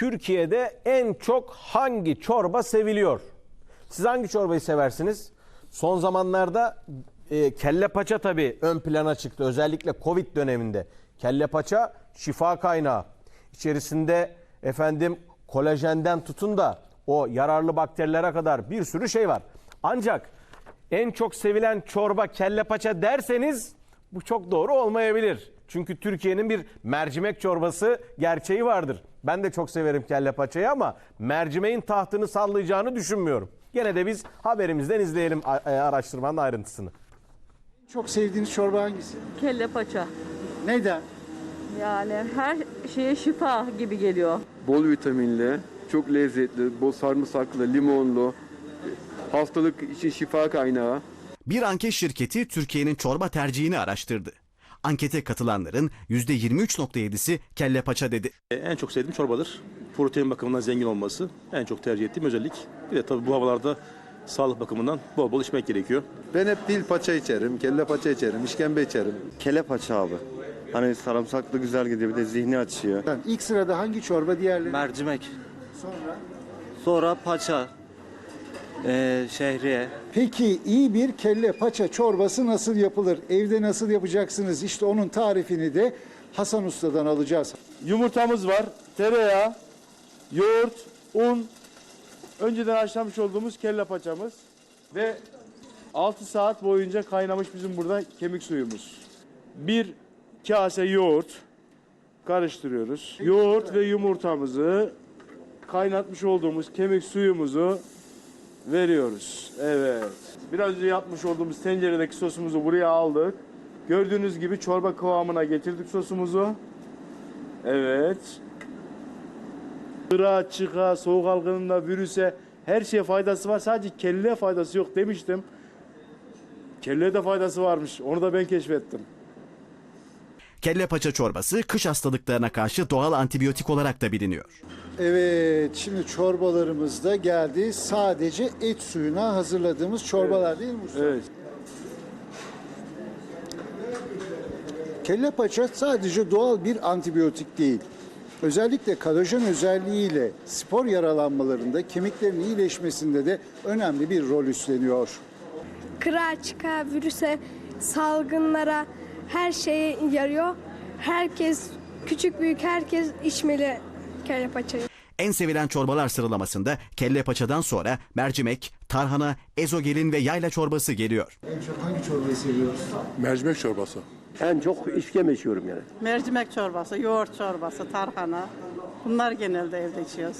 Türkiye'de en çok hangi çorba seviliyor? Siz hangi çorbayı seversiniz? Son zamanlarda e, kelle paça tabii ön plana çıktı. Özellikle Covid döneminde. Kelle paça şifa kaynağı. İçerisinde efendim kolajenden tutun da o yararlı bakterilere kadar bir sürü şey var. Ancak en çok sevilen çorba kelle paça derseniz bu çok doğru olmayabilir. Çünkü Türkiye'nin bir mercimek çorbası gerçeği vardır. Ben de çok severim kelle paçayı ama mercimeğin tahtını sallayacağını düşünmüyorum. Gene de biz haberimizden izleyelim e, araştırmanın ayrıntısını. Çok sevdiğiniz çorba hangisi? Kelle paça. Neden? Yani her şeye şifa gibi geliyor. bol vitaminli, çok lezzetli, bol sarımsaklı, limonlu, hastalık için şifa kaynağı. Bir anket şirketi Türkiye'nin çorba tercihini araştırdı. Ankete katılanların %23.7'si kelle paça dedi. En çok sevdiğim çorbadır. Protein bakımından zengin olması en çok tercih ettiğim özellik. Bir de tabii bu havalarda sağlık bakımından bol bol içmek gerekiyor. Ben hep dil paça içerim, kelle paça içerim, işkembe içerim. Kelle paça abi. Hani sarımsaklı güzel gidiyor bir de zihni açıyor. Yani ilk sırada hangi çorba diğerleri? Mercimek. Sonra. Sonra paça. Ee, şehriye. Peki iyi bir kelle paça çorbası nasıl yapılır? Evde nasıl yapacaksınız? İşte onun tarifini de Hasan Usta'dan alacağız. Yumurtamız var, tereyağı, yoğurt, un, önceden haşlamış olduğumuz kelle paçamız ve 6 saat boyunca kaynamış bizim burada kemik suyumuz. Bir kase yoğurt karıştırıyoruz. Yoğurt ve yumurtamızı kaynatmış olduğumuz kemik suyumuzu veriyoruz. Evet. Biraz önce yapmış olduğumuz tenceredeki sosumuzu buraya aldık. Gördüğünüz gibi çorba kıvamına getirdik sosumuzu. Evet. Sıra, çıka, soğuk algınlığına, virüse her şeye faydası var. Sadece kelle faydası yok demiştim. Kelle de faydası varmış. Onu da ben keşfettim. Kelle paça çorbası kış hastalıklarına karşı doğal antibiyotik olarak da biliniyor. Evet, şimdi çorbalarımız da geldi. Sadece et suyuna hazırladığımız çorbalar değil mi usta? Evet. Kelle paça sadece doğal bir antibiyotik değil. Özellikle kolajen özelliğiyle spor yaralanmalarında kemiklerin iyileşmesinde de önemli bir rol üstleniyor. Kıraçka, virüse, salgınlara her şeye yarıyor. Herkes, küçük büyük herkes içmeli kelle paçayı. En sevilen çorbalar sıralamasında kelle paçadan sonra mercimek, tarhana, ezogelin ve yayla çorbası geliyor. En çok hangi çorbayı seviyoruz? Mercimek çorbası. En çok işkembe içiyorum yani. Mercimek çorbası, yoğurt çorbası, tarhana. Bunlar genelde evde içiyoruz.